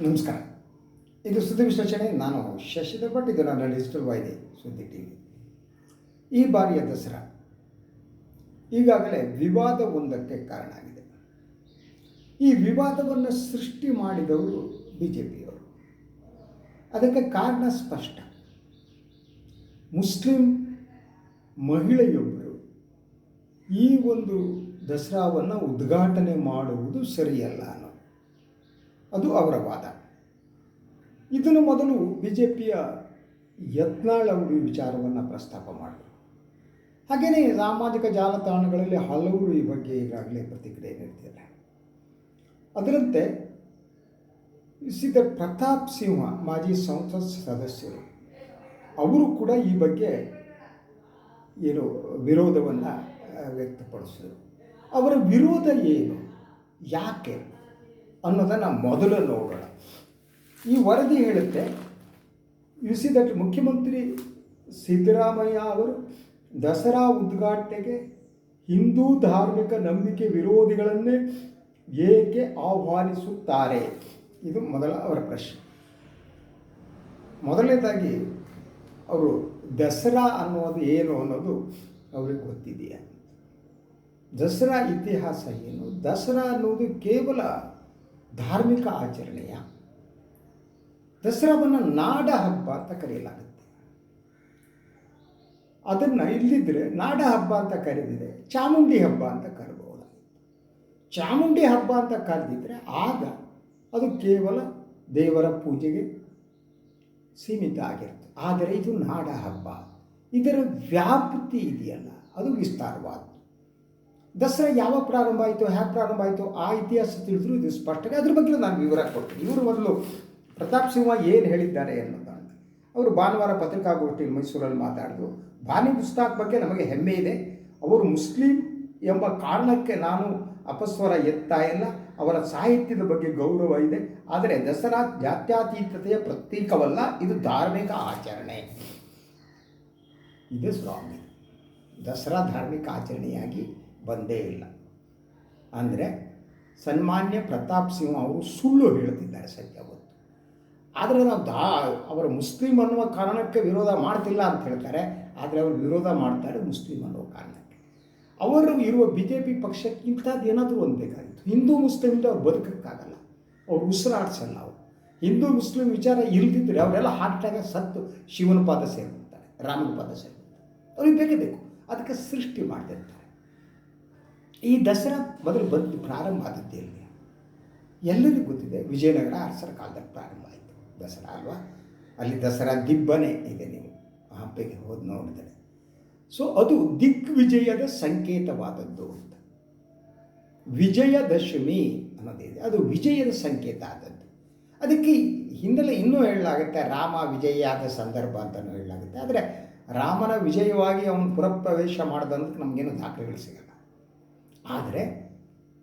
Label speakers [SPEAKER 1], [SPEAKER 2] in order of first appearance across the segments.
[SPEAKER 1] ನಮಸ್ಕಾರ. ಇದು ಸುದ್ದಿ ವಿಶ್ಲೇಷಣೆ. ನಾನು ಶಶಿಧರ್ ಭಟ್. ಇದು ನನ್ನ ಡಿಜಿಟಲ್ ವಾಹಿನಿ ಸುದ್ದಿ ಟಿ ವಿ ಈ ಬಾರಿಯ ದಸರಾ. ಈಗಾಗಲೇ ವಿವಾದವೊಂದಕ್ಕೆ ಕಾರಣ ಆಗಿದೆ. ಈ ವಿವಾದವನ್ನು ಸೃಷ್ಟಿ ಮಾಡಿದವರು ಬಿ ಜೆ ಪಿಯವರು ಅದಕ್ಕೆ ಕಾರಣ ಸ್ಪಷ್ಟ. ಮುಸ್ಲಿಂ ಮಹಿಳೆಯೊಬ್ಬರು ಈ ಒಂದು ದಸರಾವನ್ನು ಉದ್ಘಾಟನೆ ಮಾಡುವುದು ಸರಿಯಲ್ಲ ಅದು ಅವರ ವಾದ. ಇದನ್ನು ಮೊದಲು ಬಿ ಜೆ ಪಿಯ ಯತ್ನಾಳ್ ಅವರು ಈ ವಿಚಾರವನ್ನು ಪ್ರಸ್ತಾಪ ಮಾಡಿದರು. ಹಾಗೆಯೇ ಸಾಮಾಜಿಕ ಜಾಲತಾಣಗಳಲ್ಲಿ ಹಲವರು ಈ ಬಗ್ಗೆ ಈಗಾಗಲೇ ಪ್ರತಿಕ್ರಿಯೆ ನೀಡ್ತಿದ್ದಾರೆ ಅದರಂತೆ ಸಿದ್ಧ ಪ್ರತಾಪ್ ಸಿಂಹ ಮಾಜಿ ಸಂಸತ್ ಸದಸ್ಯರು, ಅವರು ಕೂಡ ಈ ಬಗ್ಗೆ ಏನು ವಿರೋಧವನ್ನು ವ್ಯಕ್ತಪಡಿಸಿದರು. ಅವರ ವಿರೋಧ ಏನು? ಯಾಕೆ? ಅನ್ನೋದನ್ನು ಮೊದಲು ನೋಡೋಣ. ಈ ವರದಿ ಹೇಳುತ್ತೆ ಯು ಸಿ ದಟ್ ಮುಖ್ಯಮಂತ್ರಿ ಸಿದ್ದರಾಮಯ್ಯ ಅವರು ದಸರಾ ಉದ್ಘಾಟನೆಗೆ ಹಿಂದೂ ಧಾರ್ಮಿಕ ನಂಬಿಕೆ ವಿರೋಧಿಗಳನ್ನೇ ಏಕೆ ಆಹ್ವಾನಿಸುತ್ತಾರೆ? ಇದು ಮೊದಲ ಅವರ ಪ್ರಶ್ನೆ. ಮೊದಲನೇದಾಗಿ, ಅವರು ದಸರಾ ಅನ್ನೋದು ಏನು ಅನ್ನೋದು ಅವ್ರಿಗೆ ಗೊತ್ತಿದೆಯಾ? ದಸರಾ ಇತಿಹಾಸ ಏನು? ದಸರಾ ಅನ್ನೋದು ಕೇವಲ ಧಾರ್ಮಿಕ ಆಚರಣೆಯ. ದಸರಾವನ್ನು ನಾಡ ಹಬ್ಬ ಅಂತ ಕರೆಯಲಾಗುತ್ತೆ. ಅದನ್ನು ಇಲ್ಲಿದ್ದರೆ ನಾಡ ಹಬ್ಬ ಅಂತ ಕರೆದಿದೆ, ಚಾಮುಂಡಿ ಹಬ್ಬ ಅಂತ ಕರಬಹುದು ಚಾಮುಂಡಿ ಹಬ್ಬ ಅಂತ ಕರೆದಿದ್ರೆ ಆಗ ಅದು ಕೇವಲ ದೇವರ ಪೂಜೆಗೆ ಸೀಮಿತ ಆಗಿರುತ್ತೆ. ಆದರೆ ಇದು ನಾಡ ಹಬ್ಬ. ಇದರ ವ್ಯಾಪ್ತಿ ಇದೆಯಲ್ಲ, ಅದು ವಿಸ್ತಾರವಾದ ದಸರಾ ಯಾವ ಪ್ರಾರಂಭ ಆಯಿತು, ಹ್ಯಾಗೆ ಪ್ರಾರಂಭ ಆಯಿತು, ಆ ಇತಿಹಾಸ ತಿಳಿದ್ರು ಇದು ಸ್ಪಷ್ಟವಾಗಿ ಅದ್ರ ಬಗ್ಗೆ ನಾನು ವಿವರ ಕೊಡ್ತೀನಿ. ಇವರು ಮೊದಲು ಪ್ರತಾಪ್ ಸಿಂಹ ಏನು ಹೇಳಿದ್ದಾರೆ ಅನ್ನೋದನ್ನು ಅವರು ಭಾನುವಾರ ಪತ್ರಿಕಾಗೋಷ್ಠಿ ಮೈಸೂರಲ್ಲಿ ಮಾತಾಡಿದ್ರು. ಬಾನಿ ಪುಸ್ತಕ ಬಗ್ಗೆ ನಮಗೆ ಹೆಮ್ಮೆ ಇದೆ. ಅವರು ಮುಸ್ಲಿಂ ಎಂಬ ಕಾರಣಕ್ಕೆ ನಾನು ಅಪಸ್ವರ ಎತ್ತಾ ಇಲ್ಲ. ಅವರ ಸಾಹಿತ್ಯದ ಬಗ್ಗೆ ಗೌರವ ಇದೆ. ಆದರೆ ದಸರಾ ಜಾತ್ಯತೀತತೆಯ ಪ್ರತೀಕವಲ್ಲ, ಇದು ಧಾರ್ಮಿಕ ಆಚರಣೆ. ಇದು ಸ್ವಾಮಿ. ದಸರಾ ಧಾರ್ಮಿಕ ಆಚರಣೆಯಾಗಿ ಬಂದೇ ಇಲ್ಲ. ಅಂದರೆ ಸನ್ಮಾನ್ಯ ಪ್ರತಾಪ್ ಸಿಂಹ ಅವರು ಸುಳ್ಳು ಹೇಳುತ್ತಿದ್ದಾರೆ ಸತ್ಯ ಹೊತ್ತು ಆದರೆ ನಾವು ದಾ, ಅವರು ಮುಸ್ಲಿಂ ಅನ್ನುವ ಕಾರಣಕ್ಕೆ ವಿರೋಧ ಮಾಡ್ತಿಲ್ಲ ಅಂತ ಹೇಳ್ತಾರೆ. ಆದರೆ ಅವರು ವಿರೋಧ ಮಾಡ್ತಾರೆ ಮುಸ್ಲಿಂ ಅನ್ನುವ ಕಾರಣಕ್ಕೆ. ಅವರು ಇರುವ ಬಿ ಜೆ ಪಿ ಪಕ್ಷಕ್ಕೆ ಇಂಥದ್ದು ಏನಾದರೂ ಒಂದು ಬೇಕಾಗಿತ್ತು. ಹಿಂದೂ ಮುಸ್ಲಿಮಿಂದ ಅವ್ರು ಬದುಕೋಕ್ಕಾಗಲ್ಲ. ಅವ್ರು ಉಸಿರಾಡ್ಸಲ್ಲ ಅವರು. ಹಿಂದೂ ಮುಸ್ಲಿಂ ವಿಚಾರ ಇಲ್ದಿದ್ರೆ ಅವರೆಲ್ಲ ಹಾರ್ಟಾಗ ಸತ್ತು ಶಿವನ ಪಾದ ಸೇರ್ಬಿಡ್ತಾರೆ, ರಾಮನ ಪಾದ ಸೇರ್ಬಿಡ್ತಾರೆ. ಅವ್ರಿಗೆ ಬೇಕೇ ಬೇಕು. ಅದಕ್ಕೆ ಸೃಷ್ಟಿ ಮಾಡ್ತಿರ್ತಾರೆ. ಈ ದಸರಾ ಮೊದಲು ಬಂದು ಪ್ರಾರಂಭ ಆದದ್ದು ಎಲ್ಲಿ? ಎಲ್ಲರಿಗೂ ಗೊತ್ತಿದೆ, ವಿಜಯನಗರ ಅರಸರ ಕಾಲದಲ್ಲಿ ಪ್ರಾರಂಭ ಆಯಿತು ದಸರಾ ಅಲ್ವಾ? ಅಲ್ಲಿ ದಸರಾ ದಿಬ್ಬನೆ ಇದೆ ನೀವು ಹಂಪೆಗೆ ಹೋಗಿ ನೋಡಿದರೆ. ಸೊ ಅದು ದಿಗ್ವಿಜಯದ ಸಂಕೇತವಾದದ್ದು ಅಂತ. ವಿಜಯದಶಮಿ ಅನ್ನೋದಿದೆ ಅದು ವಿಜಯದ ಸಂಕೇತ ಆದದ್ದು. ಅದಕ್ಕೆ ಹಿನ್ನೆಲೆ ಇನ್ನೂ ಹೇಳಲಾಗುತ್ತೆ, ರಾಮ ವಿಜಯಾದ ಸಂದರ್ಭ ಅಂತಲೂ ಹೇಳಲಾಗುತ್ತೆ. ಆದರೆ ರಾಮನ ವಿಜಯವಾಗಿ ಅವನು ಪುರಪ್ರವೇಶ ಮಾಡಿದಂತ ನಮಗೇನು ದಾಖಲೆಗಳು ಸಿಗಲ್ಲ. ಆದರೆ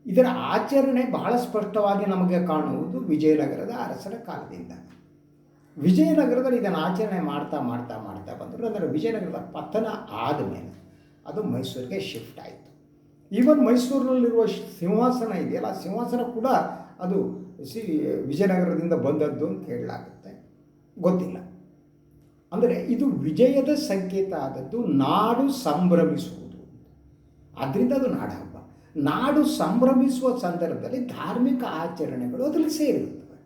[SPEAKER 1] ಇದರ ಆಚರಣೆ ಬಹಳ ಸ್ಪಷ್ಟವಾಗಿ ನಮಗೆ ಕಾಣುವುದು ವಿಜಯನಗರದ ಅರಸರ ಕಾಲದಿಂದ. ವಿಜಯನಗರದಲ್ಲಿ ಇದನ್ನು ಆಚರಣೆ ಮಾಡ್ತಾ ಮಾಡ್ತಾ ಮಾಡ್ತಾ ಬಂದರು. ಅಂದರೆ ವಿಜಯನಗರದ ಪತನ ಆದಮೇಲೆ ಅದು ಮೈಸೂರಿಗೆ ಶಿಫ್ಟ್ ಆಯಿತು. ಈವನ್ ಮೈಸೂರಿನಲ್ಲಿರುವ ಸಿಂಹಾಸನ ಇದೆಯಲ್ಲ ಸಿಂಹಾಸನ ಕೂಡ ಅದು ಸಿ, ವಿಜಯನಗರದಿಂದ ಬಂದದ್ದು ಅಂತ ಹೇಳಲಾಗುತ್ತೆ. ಗೊತ್ತಿಲ್ಲ. ಅಂದರೆ ಇದು ವಿಜಯದ ಸಂಕೇತ ಆದದ್ದು ನಾಡು ಸಂಭ್ರಮಿಸುವುದು. ಅದರಿಂದ ಅದು ನಾಡ ಹಬ್ಬ ನಾಡು ಸಂಭ್ರಮಿಸುವ ಸಂದರ್ಭದಲ್ಲಿ ಧಾರ್ಮಿಕ ಆಚರಣೆಗಳು ಅದರಲ್ಲಿ ಸೇರಿರುತ್ತವೆ.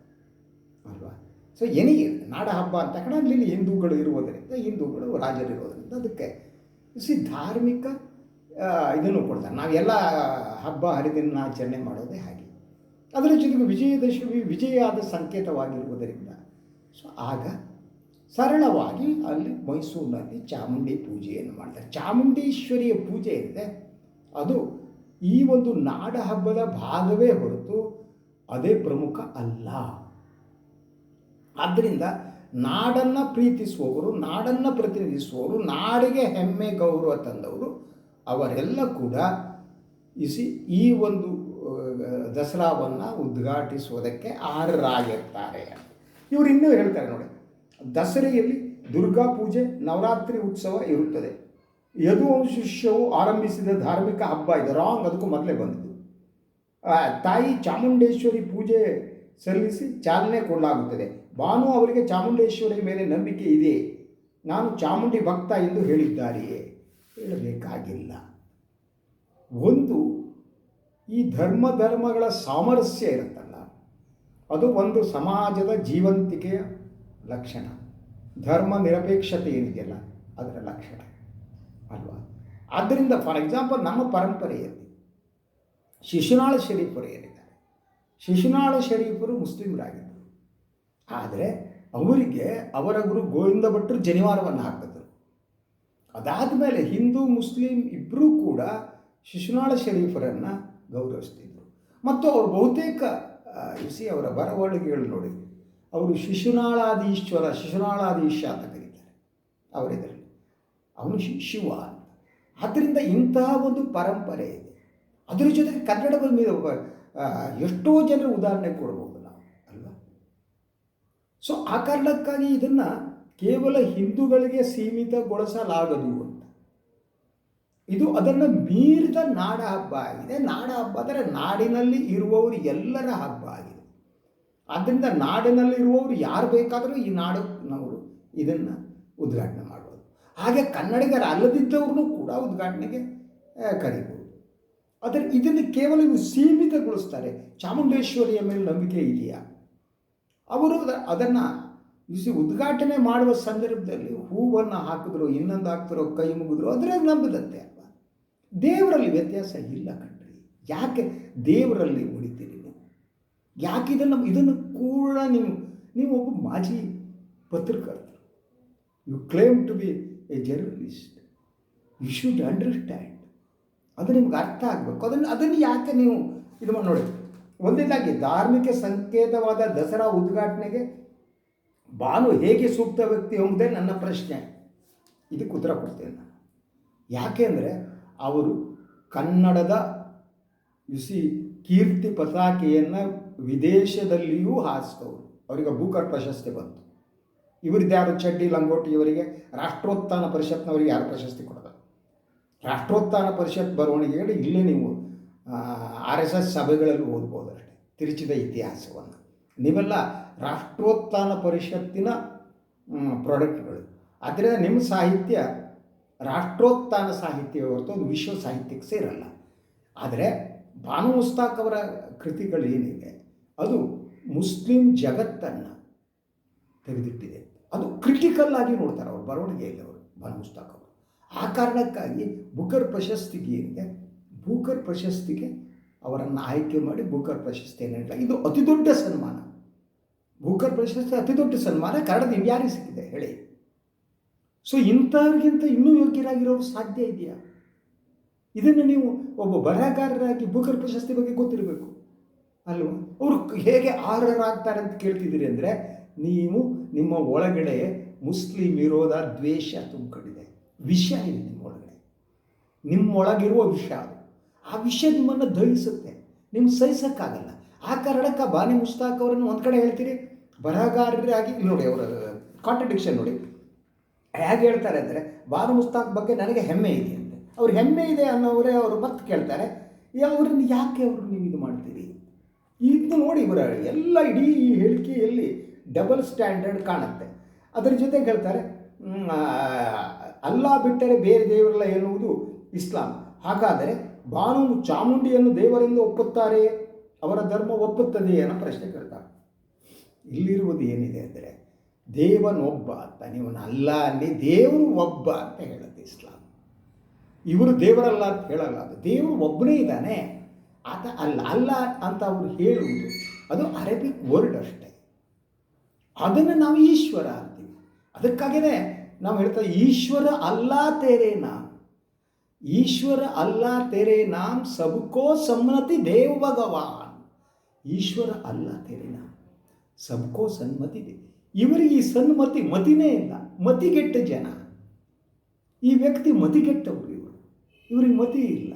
[SPEAKER 1] ಅಲ್ವಾ? ಸೊ ಎನಿ ನಾಡ ಹಬ್ಬ ಅಂತ ಕಡೆ ಅಲ್ಲಿ ಹಿಂದೂಗಳು ಇರುವುದರಿಂದ, ಹಿಂದೂಗಳು ರಾಜರಿರೋದರಿಂದ ಅದಕ್ಕೆ ಸಿ ಧಾರ್ಮಿಕ ಇದನ್ನು ಕೊಡ್ತಾರೆ. ನಾವೆಲ್ಲ ಹಬ್ಬ ಹರಿದಿನ ಆಚರಣೆ ಮಾಡೋದೇ ಹಾಗೆ. ಅದರ ಜೊತೆಗೆ ವಿಜಯದಶಮಿ ವಿಜಯದ ಸಂಕೇತವಾಗಿರುವುದರಿಂದ. ಸೊ ಆಗ ಸರಳವಾಗಿ ಅಲ್ಲಿ ಮೈಸೂರಿನಲ್ಲಿ ಚಾಮುಂಡಿ ಪೂಜೆಯನ್ನು ಮಾಡ್ತಾರೆ. ಚಾಮುಂಡೇಶ್ವರಿಯ ಪೂಜೆ ಇದೆ ಅದು ಈ ಒಂದು ನಾಡ ಹಬ್ಬದ ಭಾಗವೇ ಹೊರತು ಅದೇ ಪ್ರಮುಖ ಅಲ್ಲ. ಆದ್ದರಿಂದ ನಾಡನ್ನು ಪ್ರೀತಿಸುವವರು, ನಾಡನ್ನು ಪ್ರತಿನಿಧಿಸುವವರು, ನಾಡಿಗೆ ಹೆಮ್ಮೆ ಗೌರವ ತಂದವರು ಅವರೆಲ್ಲ ಕೂಡ ಇಸಿ ಈ ಒಂದು ದಸರಾವನ್ನು ಉದ್ಘಾಟಿಸುವುದಕ್ಕೆ ಆರರಾಗಿರ್ತಾರೆ. ಇವರು ಇನ್ನೂ ಹೇಳ್ತಾರೆ ನೋಡಿ, ದಸರೆಯಲ್ಲಿ ದುರ್ಗಾ ಪೂಜೆ, ನವರಾತ್ರಿ ಉತ್ಸವ ಇರುತ್ತದೆ. ಯದುವಂಶಿಷ್ಯವು ಆರಂಭಿಸಿದ ಧಾರ್ಮಿಕ ಹಬ್ಬ ಇದೆ. ರಾಂಗ್ ಅದಕ್ಕೂ ಮೊದಲೇ ಬಂದಿದ್ದು. ತಾಯಿ ಚಾಮುಂಡೇಶ್ವರಿ ಪೂಜೆ ಸಲ್ಲಿಸಿ ಚಾಲನೆ ಕೊಡಲಾಗುತ್ತದೆ. ಭಾನು ಅವರಿಗೆ ಚಾಮುಂಡೇಶ್ವರಿ ಮೇಲೆ ನಂಬಿಕೆ ಇದೆ ನಾನು ಚಾಮುಂಡಿ ಭಕ್ತ ಎಂದು ಹೇಳಿದ್ದಾರೆಯೇ? ಹೇಳಬೇಕಾಗಿಲ್ಲ. ಒಂದು, ಈ ಧರ್ಮ ಧರ್ಮಗಳ ಸಾಮರಸ್ಯ ಇರುತ್ತಲ್ಲ, ಅದು ಒಂದು ಸಮಾಜದ ಜೀವಂತಿಕೆಯ ಲಕ್ಷಣ. ಧರ್ಮ ನಿರಪೇಕ್ಷತೆ ಏನಿದೆಯಲ್ಲ, ಅದರ ಲಕ್ಷಣ. ಅಲ್ವಾ? ಆದ್ದರಿಂದ ಫಾರ್ ಎಕ್ಸಾಂಪಲ್ ನಮ್ಮ ಪರಂಪರೆಯಲ್ಲಿ ಶಿಶುನಾಳ ಶರೀಫರು ಏನಿದ್ದಾರೆ? ಶಿಶುನಾಳ ಶರೀಫರು ಮುಸ್ಲಿಮರಾಗಿದ್ದರು. ಆದರೆ ಅವರಿಗೆ ಅವರ ಗುರು ಗೋವಿಂದ ಭಟ್ರು ಜನಿವಾರವನ್ನು ಹಾಕಿದ್ರು. ಅದಾದ ಮೇಲೆ ಹಿಂದೂ, ಮುಸ್ಲಿಂ ಇಬ್ಬರೂ ಕೂಡ ಶಿಶುನಾಳ ಶರೀಫರನ್ನು ಗೌರವಿಸ್ತಿದ್ರು. ಮತ್ತು ಅವರು ಬಹುತೇಕ ಇಸಿ ಅವರ ಬರವಣಿಗೆಗಳು ನೋಡಿ. ಅವರು ಶಿಶುನಾಳಾದೀಶ್ವರ ಶಿಶುನಾಳಾದೀಶ ಅಂತ ಕರೀತಾರೆ. ಅವರಿದರಲ್ಲಿ. ಅವನು ಶಿವ. ಆದ್ದರಿಂದ ಇಂತಹ ಒಂದು ಪರಂಪರೆ ಇದೆ. ಅದರ ಜೊತೆಗೆ ಕನ್ನಡದ ಮೇಲೆ ಎಷ್ಟೋ ಜನರು ಉದಾಹರಣೆ ಕೊಡ್ಬೋದು ನಾವು ಅಲ್ವಾ? ಸೊ ಆ ಕಾರಣಕ್ಕಾಗಿ ಇದನ್ನು ಕೇವಲ ಹಿಂದೂಗಳಿಗೆ ಸೀಮಿತಗೊಳಿಸಲಾಗದು ಅಂತ. ಇದು ಅದನ್ನು ಮೀರಿದ ನಾಡ ಹಬ್ಬ ಆಗಿದೆ. ನಾಡ ಹಬ್ಬ ಅಂದರೆ ನಾಡಿನಲ್ಲಿ ಇರುವವರು ಎಲ್ಲರ ಹಬ್ಬ ಆಗಿದೆ. ಆದ್ದರಿಂದ ನಾಡಿನಲ್ಲಿರುವವರು ಯಾರು ಬೇಕಾದರೂ ಈ ನಾಡಿನವರು ಇದನ್ನು ಉದ್ಘಾಟನೆ ಮಾಡ್ಬೋದು ಹಾಗೆ ಕನ್ನಡಿಗರ ಅಲ್ಲದಿದ್ದವ್ರನ್ನೂ ಕೂಡ ಉದ್ಘಾಟನೆಗೆ ಕರೀಬೋದು. ಆದರೆ ಇದನ್ನು ಕೇವಲ ಇವು ಸೀಮಿತಗೊಳಿಸ್ತಾರೆ. ಚಾಮುಂಡೇಶ್ವರಿಯ ಮೇಲೆ ನಂಬಿಕೆ ಇದೆಯಾ? ಅವರು ಅದ- ಅದನ್ನು ಉದ್ಘಾಟನೆ ಮಾಡುವ ಸಂದರ್ಭದಲ್ಲಿ ಹೂವನ್ನು ಹಾಕಿದ್ರು, ಇನ್ನೊಂದು ಹಾಕ್ತಿರೋ, ಕೈ ಮುಗಿದ್ರು ಅದರ ನಂಬಿದಂತೆ ಅಲ್ವಾ? ದೇವರಲ್ಲಿ ವ್ಯತ್ಯಾಸ ಇಲ್ಲ ಕಣ್ರಿ. ಯಾಕೆ ದೇವರಲ್ಲಿ ಉಳಿತೀರಿ ನೀವು ಯಾಕೆ ಇದನ್ನು ಇದನ್ನು ಕೂಡ ನೀವು ನೀವು ಒಬ್ಬ ಮಾಜಿ ಪತ್ರಕರ್ತರು you claim to be a journalist you should understand ಅದು ನಿಮ್ಗೆ ಅರ್ಥ ಆಗಬೇಕು. ಅದನ್ನು ಅದನ್ನು ಯಾಕೆ ನೀವು ಇದು ಮಾಡಿ ನೋಡಿ. ಒಂದೇದಾಗಿ ಧಾರ್ಮಿಕ ಸಂಕೇತವಾದ ದಸರಾ ಉದ್ಘಾಟನೆಗೆ ಬಾನು ಹೇಗೆ ಸೂಕ್ತ ವ್ಯಕ್ತಿ ಎಂಬುದೇ ನನ್ನ ಪ್ರಶ್ನೆ. ಇದಕ್ಕೆ ಉತ್ತರ ಕೊಡ್ತೇನೆ ನಾನು. ಯಾಕೆ ಅಂದರೆ ಅವರು ಕನ್ನಡದ ಯುಸಿ ಕೀರ್ತಿ ಪತಾಕೆಯನ್ನು ವಿದೇಶದಲ್ಲಿಯೂ ಹಾರಿಸಿದವರು. ಅವರಿಗೆ ಭೂಕಟ್ ಪ್ರಶಸ್ತಿ ಬಂತು. ಇವರಿದ್ದು ಯಾರು ಚಡ್ಡಿ ಲಂಗೋಟಿ ಇವರಿಗೆ ರಾಷ್ಟ್ರೋತ್ಥಾನ ಪರಿಷತ್ನವರಿಗೆ ಯಾರು ಪ್ರಶಸ್ತಿ ಕೊಡೋದು? ರಾಷ್ಟ್ರೋತ್ಥಾನ ಪರಿಷತ್ ಬರವಣಿಗೆಗಳು ಇಲ್ಲೇ ನೀವು ಆರ್ ಎಸ್ ಎಸ್ ಸಭೆಗಳಲ್ಲಿ ಓದ್ಬೋದು ಅಷ್ಟೇ. ತಿರುಚಿದ ಇತಿಹಾಸವನ್ನು. ನೀವೆಲ್ಲ ರಾಷ್ಟ್ರೋತ್ಥಾನ ಪರಿಷತ್ತಿನ ಪ್ರಾಡಕ್ಟ್ಗಳು. ಆದ್ದರಿಂದ ನಿಮ್ಮ ಸಾಹಿತ್ಯ ರಾಷ್ಟ್ರೋತ್ಥಾನ ಸಾಹಿತ್ಯ ಹೊರತು ಅದು ವಿಶ್ವ ಸಾಹಿತ್ಯಕ್ಕೆ ಸೇರಲ್ಲ. ಆದರೆ ಭಾನು ಮುಸ್ತಾಕ್ ಅವರ ಕೃತಿಗಳು ಏನಿದೆ ಅದು ಮುಸ್ಲಿಂ ಜಗತ್ತನ್ನು ತೆಗೆದಿಟ್ಟಿದೆ. ಅದು ಕ್ರಿಟಿಕಲ್ ಆಗಿ ನೋಡ್ತಾರೆ ಅವರು ಬರವಣಿಗೆಯಲ್ಲಿ ಅವರು ಬಾನು ಮುಸ್ತಾಕ್ ಅವರು ಆ ಕಾರಣಕ್ಕಾಗಿ ಬುಕರ್ ಪ್ರಶಸ್ತಿಗೆ ಏನಿದೆ? ಬೂಕರ್ ಪ್ರಶಸ್ತಿಗೆ ಅವರನ್ನು ಆಯ್ಕೆ ಮಾಡಿ ಬೂಕರ್ ಪ್ರಶಸ್ತಿಯನ್ನು ನೀಡಲಾಗಿದೆ ಇದು ಅತಿ ದೊಡ್ಡ ಸನ್ಮಾನ. ಬೂಕರ್ ಪ್ರಶಸ್ತಿ ಅತಿ ದೊಡ್ಡ ಸನ್ಮಾನ, ಕನ್ನಡದ ಇನ್ಯಾರಿಗೆ ಸಿಕ್ಕಿದೆ, ಹೇಳಿ. ಸೊ ಇಂಥವ್ರಿಗಿಂತ ಇನ್ನೂ ಯೋಗ್ಯರಾಗಿರೋರು ಸಾಧ್ಯ ಇದೆಯಾ? ಇದನ್ನು ನೀವು ಒಬ್ಬ ಬರಹಗಾರರಾಗಿ ಬೂಕರ್ ಪ್ರಶಸ್ತಿ ಬಗ್ಗೆ ಗೊತ್ತಿರಬೇಕು. ಅಲ್ವಾ? ಅವರು ಹೇಗೆ ಆರ್ಹರಾಗ್ತಾರೆ ಅಂತ ಕೇಳ್ತಿದ್ದೀರಿ ಅಂದರೆ ನೀವು ನಿಮ್ಮ ಒಳಗಡೆ ಮುಸ್ಲಿಂ ವಿರೋಧ ದ್ವೇಷ ತುಂಬಿಕೊಂಡಿದೆ. ವಿಷ ಇದೆ ನಿಮ್ಮ ಒಳಗಡೆ. ನಿಮ್ಮೊಳಗಿರುವ ವಿಷ ಅದು. ಆ ವಿಷ ನಿಮ್ಮನ್ನು ದಹಿಸುತ್ತೆ. ನಿಮ್ಗೆ ಸಹಿಸೋಕ್ಕಾಗಲ್ಲ. ಆ ಕಾರಣಕ್ಕೆ ಬಾನಿ ಮುಸ್ತಾಕ್ ಅವರನ್ನು ಒಂದು ಕಡೆ ಹೇಳ್ತೀರಿ. ಬರಹಗಾರರಾಗಿ ನೋಡಿ ಅವರ ಕಾಂಟ್ರಡಿಕ್ಷನ್ ನೋಡಿ. ಹೇಗೆ ಹೇಳ್ತಾರೆ ಅಂದರೆ, ಬಾನು ಮುಸ್ತಾಕ್ ಬಗ್ಗೆ ನನಗೆ ಹೆಮ್ಮೆ ಇದೆ ಅಂತ. ಅವ್ರು ಹೆಮ್ಮೆ ಇದೆ ಅನ್ನೋವರೇ ಅವರು ಮತ್ತೆ ಕೇಳ್ತಾರೆ. ಅವರನ್ನು ಯಾಕೆ ಅವರು ನೀವು ಇದು ಮಾಡ್ತೀರಿ? ಇದು ನೋಡಿ ಇವರ ಎಲ್ಲ ಇಡೀ ಈ ಹೇಳಿಕೆಯಲ್ಲಿ ಡಬಲ್ ಸ್ಟ್ಯಾಂಡರ್ಡ್ ಕಾಣುತ್ತೆ. ಅದರ ಜೊತೆ ಹೇಳ್ತಾರೆ ಅಲ್ಲ ಬಿಟ್ಟರೆ ಬೇರೆ ದೇವರಲ್ಲ ಎನ್ನುವುದು ಇಸ್ಲಾಂ. ಹಾಗಾದರೆ ಬಾನು ಚಾಮುಂಡಿಯನ್ನು ದೇವರೆಂದು ಒಪ್ಪುತ್ತಾರೆ, ಅವರ ಧರ್ಮ ಒಪ್ಪುತ್ತದೆ ಅನ್ನೋ ಪ್ರಶ್ನೆ ಕೇಳ್ತಾರೆ. ಇಲ್ಲಿರುವುದು ಏನಿದೆ ಅಂದರೆ, ದೇವನೊಬ್ಬ ಅಂತ, ನೀವು ಅಲ್ಲ ಅಲ್ಲಿ ದೇವರು ಒಬ್ಬ ಅಂತ ಹೇಳುತ್ತೆ ಇಸ್ಲಾಂ. ಇವರು ದೇವರಲ್ಲ ಅಂತ ಹೇಳಲ್ಲ ಅದು. ದೇವರು ಒಬ್ಬನೇ ಇದ್ದಾನೆ. ಆತ ಅಲ್ಲ ಅಲ್ಲ ಅಂತ ಅವರು ಹೇಳುವುದು, ಅದು ಅರೇಬಿಕ್ ವರ್ಡ್ ಅಷ್ಟೇ. ಅದನ್ನು ನಾವು ಈಶ್ವರ ಅಂತೀವಿ. ಅದಕ್ಕಾಗಿಯೇ ನಾವು ಹೇಳ್ತಾ ಈಶ್ವರ ಅಲ್ಲ ತೇರೆ ನಾಮ್ ಈಶ್ವರ ಅಲ್ಲ ತೆರೆ ನಾಮ್ ಸಬ್ಕೋ ಸಮ್ಮತಿ ದೇವ್ ಭಗವಾನ್. ಈಶ್ವರ ಅಲ್ಲ ತೆರೆ ನಾಮ್ ಸಬ್ಕೋ ಸನ್ಮತಿ ಇವರಿಗೆ ಈ ಸನ್ಮತಿ ಮತಿನೇ ಇಲ್ಲ, ಮತಿಗೆಟ್ಟ ಜನ. ಈ ವ್ಯಕ್ತಿ ಮತಿಗೆಟ್ಟವರು ಇವರು. ಇವರಿಗೆ ಮತಿ ಇಲ್ಲ.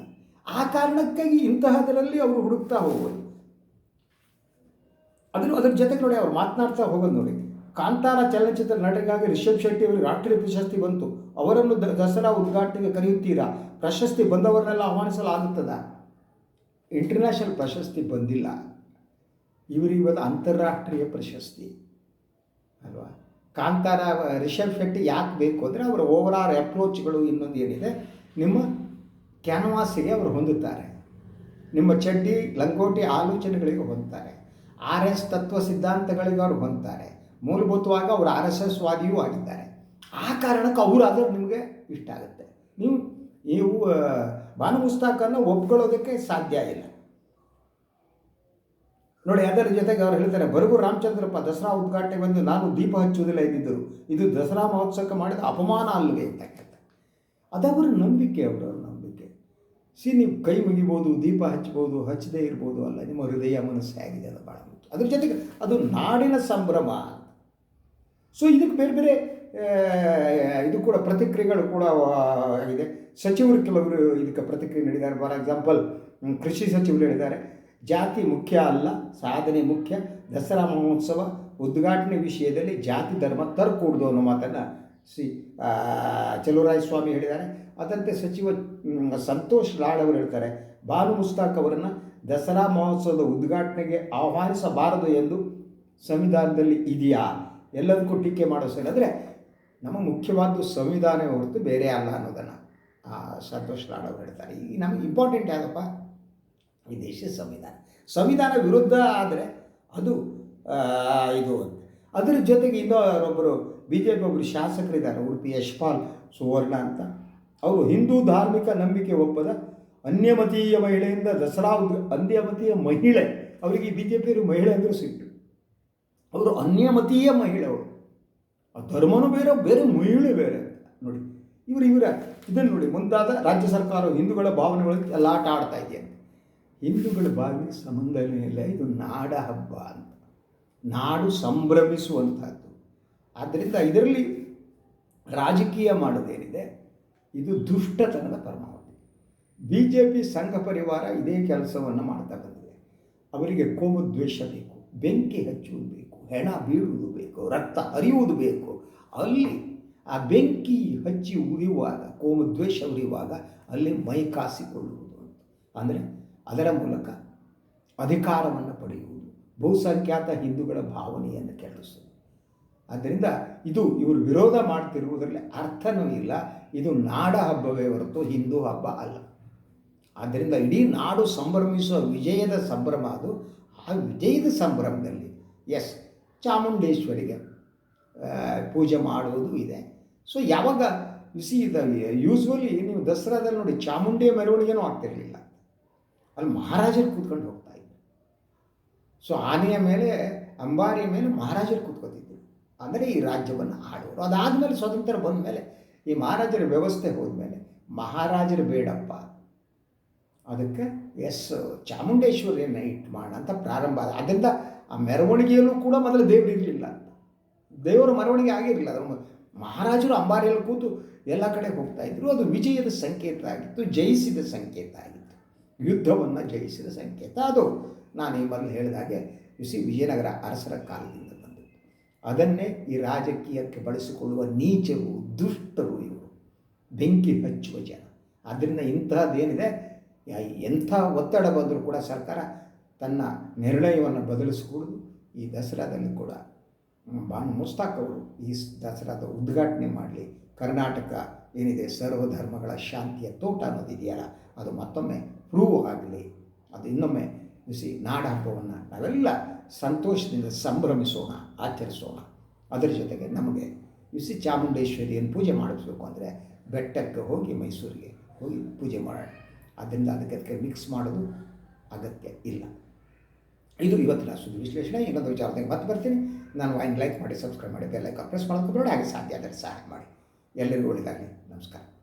[SPEAKER 1] ಆ ಕಾರಣಕ್ಕಾಗಿ ಇಂತಹದರಲ್ಲಿ ಅವರು ಹುಡುಕ್ತಾ ಹೋಗೋದು ಅದ್ರ ಅದ್ರ ಜೊತೆಗೆ ನೋಡಿ ಅವ್ರು ಮಾತನಾಡ್ತಾ ಹೋಗೋದು ನೋಡಿ. ಕಾಂತಾರ ಚಲನಚಿತ್ರ ನಟರಿಗಾಗಿ ರಿಷಬ್ ಶೆಟ್ಟಿ ಅವರಿಗೆ ರಾಷ್ಟ್ರೀಯ ಪ್ರಶಸ್ತಿ ಬಂತು. ಅವರನ್ನು ದಸರಾ ಉದ್ಘಾಟನೆಗೆ ಕರೆಯುತ್ತೀರಾ? ಪ್ರಶಸ್ತಿ ಬಂದವರನ್ನೆಲ್ಲ ಆಹ್ವಾನಿಸಲಾಗುತ್ತದ? ಇಂಟರ್ನ್ಯಾಷನಲ್ ಪ್ರಶಸ್ತಿ ಬಂದಿಲ್ಲ. ಇವರಿವತ್ತು ಅಂತಾರಾಷ್ಟ್ರೀಯ ಪ್ರಶಸ್ತಿ. ಅಲ್ವಾ? ಕಾಂತಾರ, ರಿಷಬ್ ಶೆಟ್ಟಿ ಯಾಕೆ ಬೇಕು ಅಂದರೆ ಅವರ ಓವರ್ ಆಲ್ ಅಪ್ರೋಚ್ಗಳು ಇನ್ನೊಂದು ಏನಿದೆ? ನಿಮ್ಮ ಕ್ಯಾನ್ವಾಸಿಗೆ ಅವರು ಹೊಂದುತ್ತಾರೆ. ನಿಮ್ಮ ಚಡ್ಡಿ, ಲಂಗೋಟಿ ಆಲೋಚನೆಗಳಿಗೆ ಹೊಂದ್ತಾರೆ. ಆರ್ ಎಸ್ ತತ್ವ ಸಿದ್ಧಾಂತಗಳಿಗೆ ಅವರು ಹೊಂದ್ತಾರೆ ಮೂಲಭೂತವಾಗಿ ಅವರು ಆರ್ ಎಸ್ ಎಸ್ ವಾದಿಯೂ ಆಗಿದ್ದಾರೆ. ಆ ಕಾರಣಕ್ಕೆ ಅವರಾದರೂ ನಿಮಗೆ ಇಷ್ಟ ಆಗುತ್ತೆ. ನೀವು ನೀವು ಬಾನು ಮುಸ್ತಾಕನ್ನು ಒಪ್ಕೊಳ್ಳೋದಕ್ಕೆ ಸಾಧ್ಯ ಇಲ್ಲ. ನೋಡಿ, ಅದರ ಜೊತೆಗೆ ಅವ್ರು ಹೇಳ್ತಾರೆ, ಬರಗು ರಾಮಚಂದ್ರಪ್ಪ ದಸರಾ ಉದ್ಘಾಟನೆ ಬಂದು ನಾನು ದೀಪ ಹಚ್ಚುವುದಿಲ್ಲ ಇದ್ದಿದ್ದರು ಇದು ದಸರಾ ಮಹೋತ್ಸವಕ್ಕೆ ಮಾಡಿದ ಅಪಮಾನ ಅಲ್ಲವೇ ಅಂತ ಕೇಳ್ತಾರೆ ಅದವರ ನಂಬಿಕೆ ನಂಬಿಕೆ ಸಿ ನೀವು ಕೈ ಮುಗಿಬೋದು, ದೀಪ ಹಚ್ಬೋದು ಹಚ್ಚದೇ ಇರ್ಬೋದು ಅಲ್ಲ, ನಿಮ್ಮ ಹೃದಯ ಮನಸ್ಸು ಆಗಿದೆ ಅದು ಭಾಳ ಮುಖ್ಯ. ಅದ್ರ ಜೊತೆಗೆ ಅದು ನಾಡಿನ ಸಂಭ್ರಮ ಸೊ ಇದಕ್ಕೆ ಬೇರೆ ಬೇರೆ ಇದು ಕೂಡ ಪ್ರತಿಕ್ರಿಯೆಗಳು ಕೂಡ ಆಗಿದೆ. ಸಚಿವರು ಕೆಲವರು ಇದಕ್ಕೆ ಪ್ರತಿಕ್ರಿಯೆ ನೀಡಿದ್ದಾರೆ. ಫಾರ್ ಎಕ್ಸಾಂಪಲ್ ಕೃಷಿ ಸಚಿವರು ಹೇಳಿದ್ದಾರೆ, ಜಾತಿ ಮುಖ್ಯ ಅಲ್ಲ, ಸಾಧನೆ ಮುಖ್ಯ, ದಸರಾ ಮಹೋತ್ಸವ, ಉದ್ಘಾಟನೆ ವಿಷಯದಲ್ಲಿ ಜಾತಿ ಧರ್ಮ ತರಕೂಡ್ದು ಅನ್ನೋ ಮಾತನ್ನು ಸಿ ಚಲುವರಾಯ ಸ್ವಾಮಿ ಹೇಳಿದ್ದಾರೆ. ಅದಂತೆ ಸಚಿವ ಸಂತೋಷ್ ಲಾಡ್ ಅವರು ಹೇಳ್ತಾರೆ ಬಾಲು ಮುಸ್ತಾಕ್ ಅವರನ್ನು ದಸರಾ ಮಹೋತ್ಸವದ ಉದ್ಘಾಟನೆಗೆ ಆಹ್ವಾನಿಸಬಾರದು ಎಂದು ಸಂವಿಧಾನದಲ್ಲಿ ಇದೆಯಾ? ಎಲ್ಲದಕ್ಕೂ ಟೀಕೆ ಮಾಡೋ ಸರಿ ನಮ್ಮ ಮುಖ್ಯವಾದ್ದು ಸಂವಿಧಾನ ಹೊರತು ಬೇರೆ ಅಲ್ಲ ಅನ್ನೋದನ್ನು ಸಂತೋಷ್ ಲಾಡ್ ಅವರು ಹೇಳ್ತಾರೆ. ಈ ನಮಗೆ ಇಂಪಾರ್ಟೆಂಟ್ ಯಾವುದಪ್ಪ? ಈ ದೇಶದ ಸಂವಿಧಾನ. ಸಂವಿಧಾನ ವಿರುದ್ಧ ಆದರೆ ಅದು ಇದು ಅದರ ಜೊತೆಗೆ ಇನ್ನೊಬ್ಬರು ಬಿ ಜೆ ಪಿ ಒಬ್ಬರು ಶಾಸಕರಿದ್ದಾರೆ, ಉಡುಪಿ ಯಶ್ಪಾಲ್ ಸುವರ್ಣ ಅಂತ. ಅವರು ಹಿಂದೂ ಧಾರ್ಮಿಕ ನಂಬಿಕೆ ಒಪ್ಪದ ಅನ್ಯಮತೀಯ ಮಹಿಳೆಯಿಂದ ದಸರಾ ಅನ್ಯಮತೀಯ ಮಹಿಳೆ, ಅವರಿಗೆ ಬಿ ಜೆ ಮಹಿಳೆ ಅಂದರೂ ಸಿಟ್ಟು. ಅವರು ಅನ್ಯಮತೀಯ ಮಹಿಳೆ ಅವರು. ಆ ಧರ್ಮನೂ ಬೇರೆ ಬೇರೆ ಮಹಿಳೆ ಬೇರೆ ನೋಡಿ, ಇವರು, ಇವರ ಇದನ್ನು ನೋಡಿ, ಮುಂತಾದ ರಾಜ್ಯ ಸರ್ಕಾರವು ಹಿಂದೂಗಳ ಭಾವನೆಗಳಿಗೆ ಆಟ ಆಡ್ತಾ ಇದೆಯಂತೆ ಹಿಂದೂಗಳ ಭಾವನೆ ಸಂಬಂಧನೇ ಇಲ್ಲ ಇದು ನಾಡ ಹಬ್ಬ ಅಂತ. ನಾಡು ಸಂಭ್ರಮಿಸುವಂಥದ್ದು ಆದ್ದರಿಂದ ಇದರಲ್ಲಿ ರಾಜಕೀಯ ಮಾಡೋದೇನಿದೆ? ಇದು ದುಷ್ಟತನದ ಪರಮಾವಧಿ. B J P Sangh Parivar ಇದೇ ಕೆಲಸವನ್ನು ಮಾಡ್ತಾ ಬಂದಿದೆ ಅವರಿಗೆ ಕೋಮದ್ವೇಷ ಬೇಕು, ಬೆಂಕಿ ಹಚ್ಚುವುದು ಬೇಕು, ಹೆಣ ಬೀಳುವುದು ಬೇಕು, ರಕ್ತ ಹರಿಯುವುದು ಬೇಕು. ಅಲ್ಲಿ ಆ ಬೆಂಕಿ ಹಚ್ಚಿ ಉರಿಯುವಾಗ ಕೋಮದ್ವೇಷ ಉರಿಯುವಾಗ ಅಲ್ಲಿ ಮೈ ಕಾಸಿಕೊಳ್ಳುವುದು ಅಂತ. ಅಂದರೆ ಅದರ ಮೂಲಕ ಅಧಿಕಾರವನ್ನು ಪಡೆಯುವುದು, ಬಹುಸಂಖ್ಯಾತ ಹಿಂದೂಗಳ ಭಾವನೆಯನ್ನು ಕೆರಳಿಸುವುದು. ಆದ್ದರಿಂದ ಇದು ಇವರು ವಿರೋಧ ಮಾಡ್ತಿರುವುದರಲ್ಲಿ ಅರ್ಥನೂ ಇಲ್ಲ. ಇದು ನಾಡ ಹಬ್ಬವೇ ಹೊರತು ಹಿಂದೂ ಹಬ್ಬ ಅಲ್ಲ. ಆದ್ದರಿಂದ ಇಡೀ ನಾಡು ಸಂಭ್ರಮಿಸುವ ವಿಜಯದ ಸಂಭ್ರಮ ಅದು. ಆ ವಿಜಯದ ಸಂಭ್ರಮದಲ್ಲಿ ಎಸ್ ಚಾಮುಂಡೇಶ್ವರಿಗೆ ಪೂಜೆ ಮಾಡುವುದು ಇದೆ. ಸೊ ಯಾವಾಗ ಸಿ ಯೂಸ್ವಲಿ ನೀವು ದಸರಾದಲ್ಲಿ ನೋಡಿ ಚಾಮುಂಡಿಯ ಮೆರವಣಿಗೆನೂ ಆಗ್ತಿರಲಿಲ್ಲ. ಅಲ್ಲಿ ಮಹಾರಾಜರು ಕೂತ್ಕೊಂಡು ಹೋಗ್ತಾ ಇದ್ರು. ಸೊ ಆನೆಯ ಮೇಲೆ, ಅಂಬಾರಿಯ ಮೇಲೆ ಮಹಾರಾಜರು ಕೂತ್ಕೋತಿದ್ರು. ಅಂದರೆ ಈ ರಾಜ್ಯವನ್ನು ಆಡೋರು. ಅದಾದಮೇಲೆ ಸ್ವತಂತ್ರ ಬಂದ ಮೇಲೆ ಈ ಮಹಾರಾಜರ ವ್ಯವಸ್ಥೆ ಹೋದ್ಮೇಲೆ ಮಹಾರಾಜರು ಬೇಡಪ್ಪ. ಅದಕ್ಕೆ ಎಸ್ ಚಾಮುಂಡೇಶ್ವರಿ ನೈಟ್ ಮಾಡೋಣ ಅಂತ ಪ್ರಾರಂಭ ಆದ. ಅದರಿಂದ ಆ ಮೆರವಣಿಗೆಯಲ್ಲೂ ಕೂಡ ಮೊದಲು ದೇವರು ಇರಲಿಲ್ಲ ದೇವರ ಮೆರವಣಿಗೆ ಆಗಿರಲಿಲ್ಲ. ಅದು ಮಹಾರಾಜರು ಅಂಬಾರಿಯಲ್ಲಿ ಕೂತು ಎಲ್ಲ ಕಡೆ ಹೋಗ್ತಾ ಇದ್ರು. ಅದು ವಿಜಯದ ಸಂಕೇತ ಆಗಿತ್ತು, ಜಯಿಸಿದ ಸಂಕೇತ ಆಗಿತ್ತು. ಯುದ್ಧವನ್ನು ಜಯಿಸಿದ ಸಂಕೇತ. ಅದು ನಾನು ಈ ಮೊದಲು ಹೇಳಿದಾಗೆ ಸಿ ವಿಜಯನಗರ ಅರಸರ ಕಾಲದಿಂದ. ಅದನ್ನೇ ಈ ರಾಜಕೀಯಕ್ಕೆ ಬಳಸಿಕೊಳ್ಳುವ ನೀಚರು, ದುಷ್ಟರು ಇವರು. ಬೆಂಕಿ ಹಚ್ಚುವ ಜನ. ಆದ್ದರಿಂದ ಇಂತಹದ್ದೇನಿದೆ ಎಂಥ ಒತ್ತಡ ಬಂದರೂ ಕೂಡ ಸರ್ಕಾರ ತನ್ನ ನಿರ್ಣಯವನ್ನು ಬದಲಿಸಿಕೊಡುದು. ಈ ದಸರಾದಲ್ಲಿ ಕೂಡ ಬಾಣ ಮುಸ್ತಾಕ್ ಅವರು ಈ ದಸರಾದ ಉದ್ಘಾಟನೆ ಮಾಡಲಿ. ಕರ್ನಾಟಕ ಏನಿದೆ? ಸರ್ವಧರ್ಮಗಳ ಶಾಂತಿಯ ತೋಟ ಅನ್ನೋದಿದೆಯಲ್ಲ, ಅದು ಮತ್ತೊಮ್ಮೆ ಪ್ರೂವ್ ಆಗಲಿ. ಅದು ಇನ್ನೊಮ್ಮೆ ಬಿಸಿ ನಾಡ ಹಬ್ಬವನ್ನು ನಾವೆಲ್ಲ ಸಂತೋಷದಿಂದ ಸಂಭ್ರಮಿಸೋಣ, ಆಚರಿಸೋಣ. ಅದರ ಜೊತೆಗೆ ನಮಗೆ ಬಿಸಿ ಚಾಮುಂಡೇಶ್ವರಿಯನ್ನು ಪೂಜೆ ಮಾಡಿಸ್ಬೇಕು ಅಂದರೆ ಬೆಟ್ಟಕ್ಕೆ ಹೋಗಿ ಮೈಸೂರಿಗೆ ಹೋಗಿ ಪೂಜೆ ಮಾಡೋಣ. ಅದರಿಂದ ಅದಕ್ಕೆ ಮಿಕ್ಸ್ ಮಾಡೋದು ಅಗತ್ಯ ಇಲ್ಲ. ಇದು ಇವತ್ತಿನ ಸುದ್ದಿ ವಿಶ್ಲೇಷಣೆ. ಇನ್ನೊಂದು ವಿಚಾರದಾಗ ಮತ್ತೆ ಬರ್ತೀನಿ. ನಾನು ವಾಯಿನ್ ಲೈಕ್ ಮಾಡಿ ಸಬ್ಸ್ಕ್ರೈಬ್ ಮಾಡಿ ಬೆಲ್ಲೈಕ್ ಪ್ರೆಸ್ ಮಾಡೋದು ಹಾಗೆ ಸಾಧ್ಯ ಆದರೆ ಸಹಾಯ ಮಾಡಿ. ಎಲ್ಲರಿಗೂ ಒಳ್ಳೆಯದಾಗಲಿ ನಮಸ್ಕಾರ.